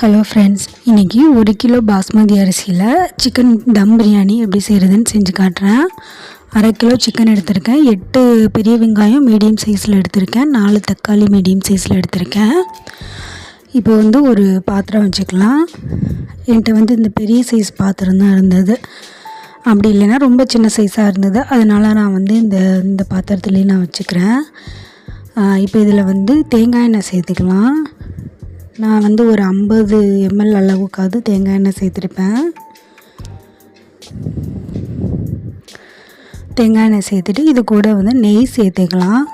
Hello friends இன்றைக்கி ஒரு kilo basmati அரிசியில் சிக்கன் தம் பிரியாணி எப்படி செய்கிறதுன்னு செஞ்சு காட்டுறேன். அரை கிலோ சிக்கன் எடுத்திருக்கேன். எட்டு பெரிய வெங்காயம் மீடியம் சைஸில் எடுத்திருக்கேன். நாலு தக்காளி மீடியம் சைஸில் எடுத்திருக்கேன். இப்போ வந்து ஒரு பாத்திரம் வச்சுக்கலாம். என்கிட்ட வந்து இந்த பெரிய சைஸ் பாத்திரம் தான் இருந்தது. அப்படி இல்லைன்னா ரொம்ப சின்ன சைஸாக இருந்தது. அதனால் நான் வந்து இந்த இந்த பாத்திரத்துலேயே நான் வச்சுக்கிறேன். இப்போ இதில் வந்து தேங்காய் எண்ணெய் சேர்த்துக்கலாம். நான் வந்து ஒரு ஐம்பது எம்எல் அளவுக்காவது தேங்காய் எண்ணெய் சேர்த்துருப்பேன். தேங்காய் எண்ணெய் சேர்த்துட்டு இது கூட வந்து நெய் சேர்த்துக்கலாம்.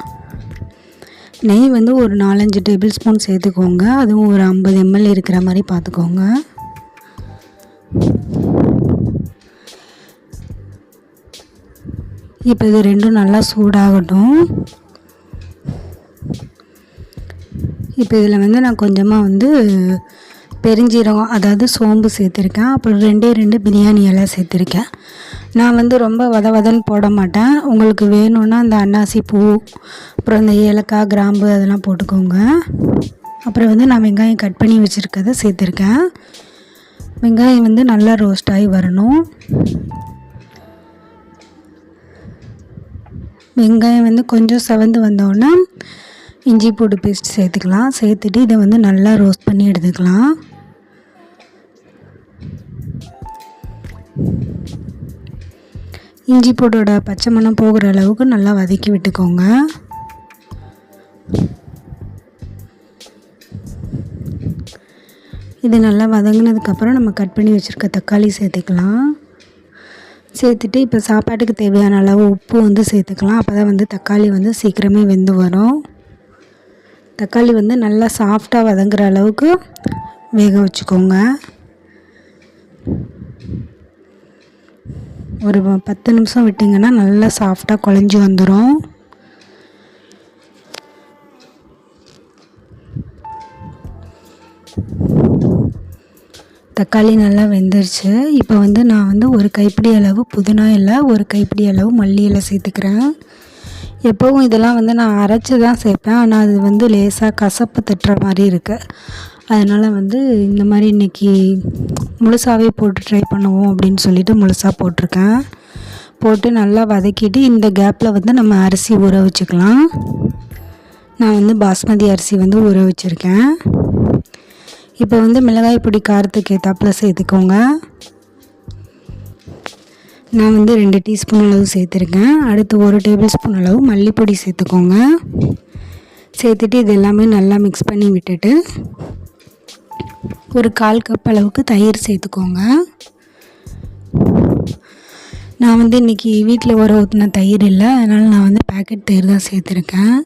நெய் வந்து ஒரு நாலஞ்சு டேபிள் ஸ்பூன் சேர்த்துக்கோங்க. அதுவும் ஒரு ஐம்பது எம்எல் இருக்கிற மாதிரி பார்த்துக்கோங்க. இப்போ இது ரெண்டும் நல்லா சூடாகட்டும். இப்போ இதில் வந்து நான் கொஞ்சமாக வந்து பெருஞ்சீரகம் அதாவது சோம்பு சேர்த்துருக்கேன். அப்புறம் ரெண்டே ரெண்டு பிரியாணி எல்லாம் சேர்த்துருக்கேன். நான் வந்து ரொம்ப வத வதன்னு போட மாட்டேன். உங்களுக்கு வேணும்னா அந்த அன்னாசி பூ அப்புறம் இந்த ஏலக்காய் கிராம்பு அதெல்லாம் போட்டுக்கோங்க. அப்புறம் வந்து நான் வெங்காயம் கட் பண்ணி வச்சுருக்கதை சேர்த்துருக்கேன். வெங்காயம் வந்து நல்லா ரோஸ்ட் ஆகி வரணும். வெங்காயம் வந்து கொஞ்சம் செவந்து வந்தோடனே இஞ்சி பூண்டு பேஸ்ட் சேர்த்துக்கலாம். சேர்த்துட்டு இதை வந்து நல்லா ரோஸ்ட் பண்ணி எடுத்துக்கலாம். இஞ்சி பூண்டோட பச்சை மணம் போகிற அளவுக்கு நல்லா வதக்கி விட்டுக்கோங்க. இது நல்லா வதங்கினதுக்கப்புறம் நம்ம கட் பண்ணி வச்சுருக்க தக்காளி சேர்த்துக்கலாம். சேர்த்துட்டு இப்போ சாப்பாட்டுக்கு தேவையான அளவு உப்பு வந்து சேர்த்துக்கலாம். அப்போ தான் வந்து தக்காளி வந்து சீக்கிரமே வெந்து வரும். தக்காளி வந்து நல்லா சாஃப்டாக வதங்குற அளவுக்கு வேக வச்சுக்கோங்க. ஒரு பத்து நிமிஷம் விட்டிங்கன்னா நல்லா சாஃப்டாக குழஞ்சி வந்துடும் தக்காளி நல்லா வெந்துருச்சு. இப்போ வந்து நான் வந்து ஒரு கைப்பிடி அளவு புதினா இலை ஒரு கைப்பிடி அளவு மல்லி இலை சேர்த்துக்கிறேன். எப்போவும் இதெல்லாம் வந்து நான் அரைச்சி தான் சேர்ப்பேன். ஆனால் அது வந்து லேசாக கசப்பு தட்டுற மாதிரி இருக்குது அதனால் வந்து இந்த மாதிரி இன்றைக்கி முழுசாகவே போட்டு ட்ரை பண்ணுவோம் அப்படின்னு சொல்லிட்டு முழுசாக போட்டிருக்கேன். போட்டு நல்லா வதக்கிட்டு இந்த கேப்பில் வந்து நம்ம அரிசி ஊற வச்சுக்கலாம். நான் வந்து பாஸ்மதி அரிசி வந்து ஊற வச்சுருக்கேன். இப்போ வந்து மிளகாய் பொடி காரத்துக்கு ஏற்றாப்புல சேர்த்துக்கோங்க. நான் வந்து ரெண்டு டீஸ்பூன் அளவு சேர்த்துருக்கேன். அடுத்து ஒரு டேபிள் ஸ்பூன் அளவு மல்லிப்பொடி சேர்த்துக்கோங்க. சேர்த்துட்டு இது எல்லாமே நல்லா மிக்ஸ் பண்ணி விட்டுட்டு ஒரு கால் கப் அளவுக்கு தயிர் சேர்த்துக்கோங்க. நான் வந்து இன்றைக்கி வீட்டில் உர ஊற்றின தயிர் இல்லை அதனால் நான் வந்து பேக்கெட் தயிர் தான் சேர்த்துருக்கேன்.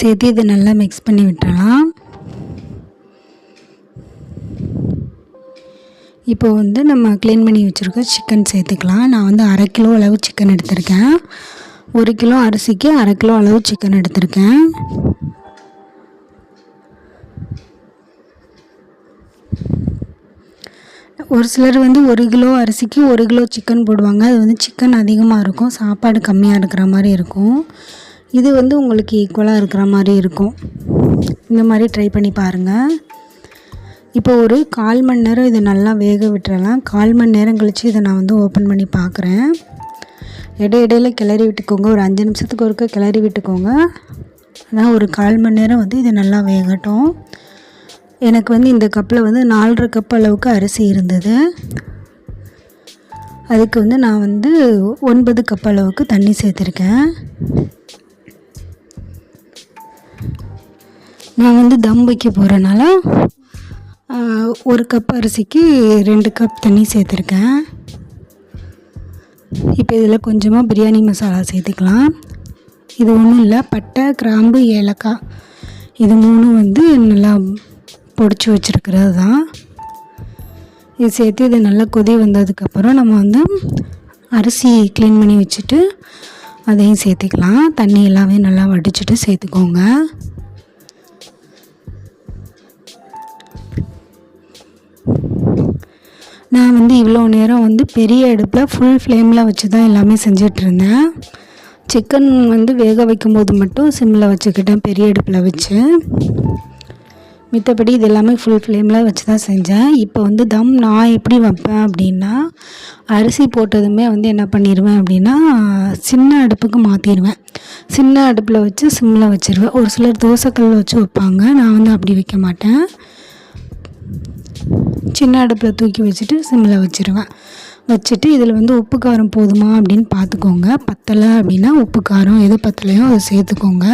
சேர்த்து இதை நல்லா மிக்ஸ் பண்ணி விட்டுறலாம். இப்போ வந்து நம்ம க்ளீன் பண்ணி வச்சுருக்க சிக்கன் சேர்த்துக்கலாம். நான் வந்து அரை கிலோ அளவு சிக்கன் எடுத்திருக்கேன். ஒரு கிலோ அரிசிக்கு அரை கிலோ அளவு சிக்கன் எடுத்திருக்கேன். ஒரு சிலர் வந்து ஒரு கிலோ அரிசிக்கு ஒரு கிலோ சிக்கன் போடுவாங்க. அது வந்து சிக்கன் அதிகமாக இருக்கும். சாப்பாடு கம்மியாக இருக்கிற மாதிரி இருக்கும். இது வந்து உங்களுக்கு ஈக்குவலாக இருக்கிற மாதிரி இருக்கும். இந்த மாதிரி ட்ரை பண்ணி பாருங்கள் இப்போ ஒரு கால் மணி நேரம் இதை நல்லா வேக விட்டுறலாம். கால் மணி நேரம் கழித்து இதை நான் வந்து ஓப்பன் பண்ணி பார்க்குறேன். இடை இடையில கிளறி விட்டுக்கோங்க. ஒரு அஞ்சு நிமிஷத்துக்கு ஒருக்க கிளறி விட்டுக்கோங்க. அதான் ஒரு கால் மணி நேரம் வந்து இது நல்லா வேகட்டும். எனக்கு வந்து இந்த கப்பில் வந்து நாலரை கப் அளவுக்கு அரிசி இருந்தது. அதுக்கு வந்து நான் வந்து ஒன்பது கப் அளவுக்கு தண்ணி சேர்த்துருக்கேன். நான் வந்து தம் வைக்க போகிறனால ஒரு கப் அரிசிக்கு ரெண்டு கப் தண்ணி சேர்த்துருக்கேன். இப்போ இதில் கொஞ்சமாக பிரியாணி மசாலா சேர்த்துக்கலாம். இது ஒன்றும் இல்லை பட்டை கிராம்பு ஏலக்காய். இது மூணும் வந்து நல்லா பொடிச்சு வச்சுருக்கிறது தான் இது சேர்த்து இது நல்லா கொதி வந்ததுக்கப்புறம் நம்ம வந்து அரிசி க்ளீன் பண்ணி வச்சுட்டு அதையும் சேர்த்துக்கலாம். தண்ணி எல்லாமே நல்லா வடிச்சிட்டு சேர்த்துக்கோங்க. நான் வந்து இவ்வளோ நேரம் வந்து பெரிய அடுப்பில் ஃபுல் ஃப்ளேமில் வச்சு தான் எல்லாமே செஞ்சிட்ருந்தேன். சிக்கன் வந்து வேக வைக்கும்போது மட்டும் சிம்மில் வச்சுக்கிட்டேன் பெரிய அடுப்பில் வச்சு. மித்தபடி இது எல்லாமே ஃபுல் ஃப்ளேமில் வச்சு தான் செஞ்சேன். இப்போ வந்து தம் நான் எப்படி வைப்பேன் அப்படின்னா அரிசி போட்டதுமே வந்து என்ன பண்ணிடுவேன் அப்படின்னா சின்ன அடுப்புக்கு மாற்றிடுவேன் சின்ன அடுப்பில் வச்சு சிம்மில் வச்சுருவேன். ஒரு சிலர் தோசைக்கல் வச்சு வைப்பாங்க. நான் வந்து அப்படி வைக்க மாட்டேன். சின்ன அடுப்பில் தூக்கி வச்சுட்டு சிம்மில் வச்சுருவேன். வச்சுட்டு இதில் வந்து உப்பு காரம் போதுமா அப்படின்னு பார்த்துக்கோங்க. பத்தலை அப்படின்னா உப்பு காரம் எது பத்தலையோ அதை சேர்த்துக்கோங்க.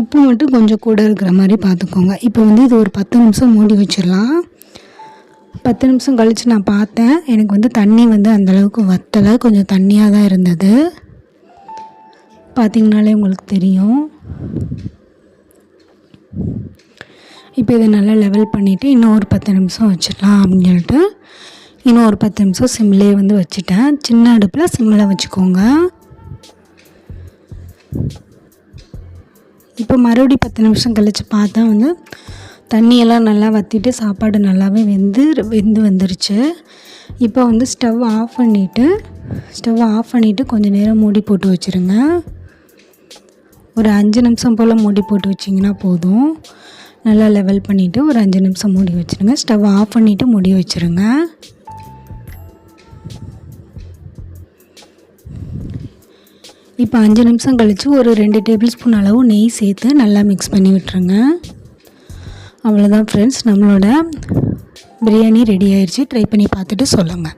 உப்பு மட்டும் கொஞ்சம் கூட இருக்கிற மாதிரி பார்த்துக்கோங்க. இப்போ வந்து இது ஒரு பத்து நிமிஷம் மூடி வச்சிடலாம். பத்து நிமிஷம் கழித்து நான் பார்த்தேன். எனக்கு வந்து தண்ணி வந்து அந்தளவுக்கு வத்தலை கொஞ்சம் தண்ணியாக தான் இருந்தது. பார்த்திங்கனாலே உங்களுக்கு தெரியும். இப்போ இதை நல்லா லெவல் பண்ணிவிட்டு இன்னும் ஒரு பத்து நிமிஷம் வச்சிடலாம் அப்படின்னு சொல்லிட்டு இன்னும் ஒரு பத்து நிமிஷம் சிம்லேயே வந்து வச்சுட்டேன். சின்ன அடுப்பில் சிம்மில் வச்சுக்கோங்க. இப்போ மறுபடி பத்து நிமிஷம் கழித்து பார்த்தா வந்து தண்ணியெல்லாம் நல்லா வற்றிட்டு சாப்பாடு நல்லாவே வெந்து வெந்து வந்துருச்சு. இப்போ வந்து ஸ்டவ் ஆஃப் பண்ணிவிட்டு ஸ்டவ் ஆஃப் பண்ணிவிட்டு கொஞ்சம் நேரம் மூடி போட்டு வச்சுருங்க. ஒரு அஞ்சு நிமிஷம் போல் மூடி போட்டு வச்சிங்கன்னா போதும். நல்லா லெவல் பண்ணிவிட்டு ஒரு அஞ்சு நிமிஷம் மூடி வச்சுருங்க. ஸ்டவ் ஆஃப் பண்ணிவிட்டு மூடி வச்சுருங்க. இப்போ அஞ்சு நிமிஷம் கழித்து ஒரு ரெண்டு டேபிள் ஸ்பூன் அளவு நெய் சேர்த்து நல்லா மிக்ஸ் பண்ணி விட்டுருங்க. அவ்வளோதான் ஃப்ரெண்ட்ஸ் நம்மளோட பிரியாணி ரெடி ஆயிடுச்சு ட்ரை பண்ணி பார்த்துட்டு சொல்லுங்கள்